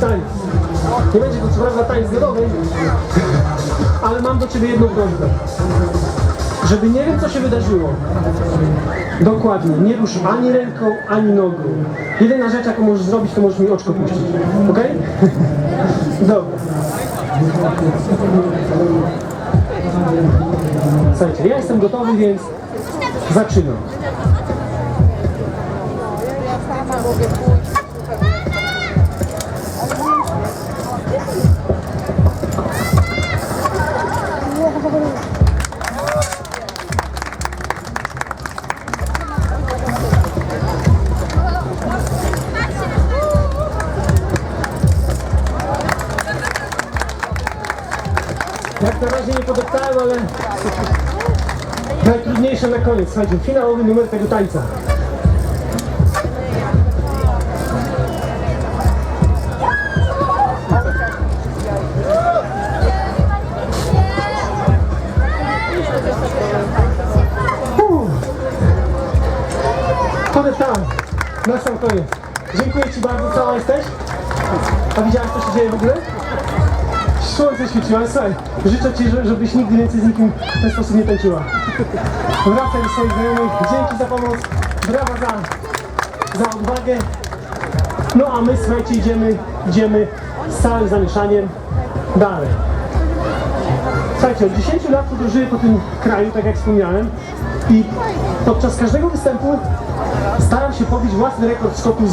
Taniec. Nie będzie to co prawda taniec zgodowy, ale mam do Ciebie jedną prośbę. Żeby nie wiem co się wydarzyło, dokładnie, nie rusz ani ręką, ani nogą. Jedyna rzecz jaką możesz zrobić, to możesz mi oczko puścić. Ok? Dobra. Słuchajcie, ja jestem gotowy, więc zaczynam. Jak na razie nie podeptałem, ale najtrudniejsze na koniec. Słuchajcie, finałowy numer tego tańca. Podeptałem. Na sam koniec. Dziękuję Ci bardzo, cała jesteś? A widziałeś co się dzieje w ogóle? Słońce świeciło, ale słuchaj, życzę Ci, że- żebyś nigdy więcej z nikim w ten sposób nie tańczyła. Wracaj do swoich znajomych, dzięki za pomoc, brawa za, za odwagę. No a my, słuchajcie, idziemy, idziemy z całym zamieszaniem dalej. Słuchajcie, od 10 lat podróżuję po tym kraju, tak jak wspomniałem i podczas każdego występu staram się pobić własny rekord skoków z